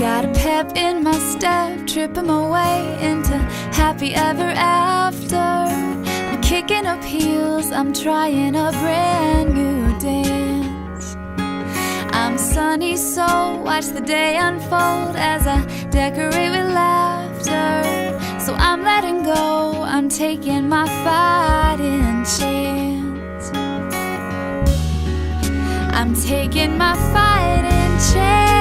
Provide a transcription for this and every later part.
pep in my step, tripping my way into happy ever after. I'm kicking up heels, I'm trying a brand new dance. I'm sunny, so watch the day unfold as I decorate with laughter. So I'm letting go, I'm taking my fighting chance. I'm taking my fighting chance.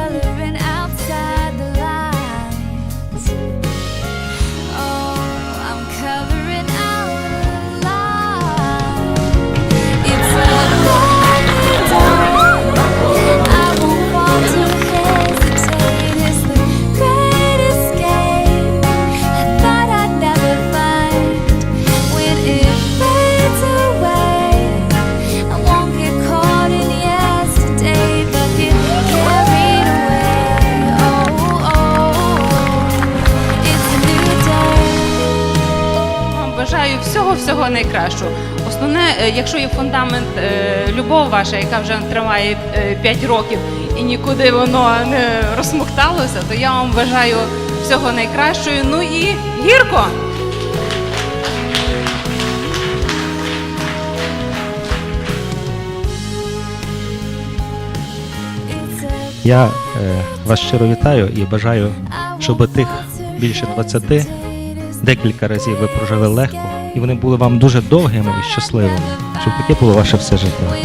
всього всього найкращого. Основне, е, якщо є фундамент е, любов ваша, яка вже триває 5 років і нікуди воно не розсмокталося, то я вам бажаю всього найкращого. Ну і гірко! Я е, вас щиро вітаю і бажаю, щоб тих більше 20 декілька разів ви прожили легко, і вони були вам дуже довгими і щасливими, щоб таке було ваше все життя.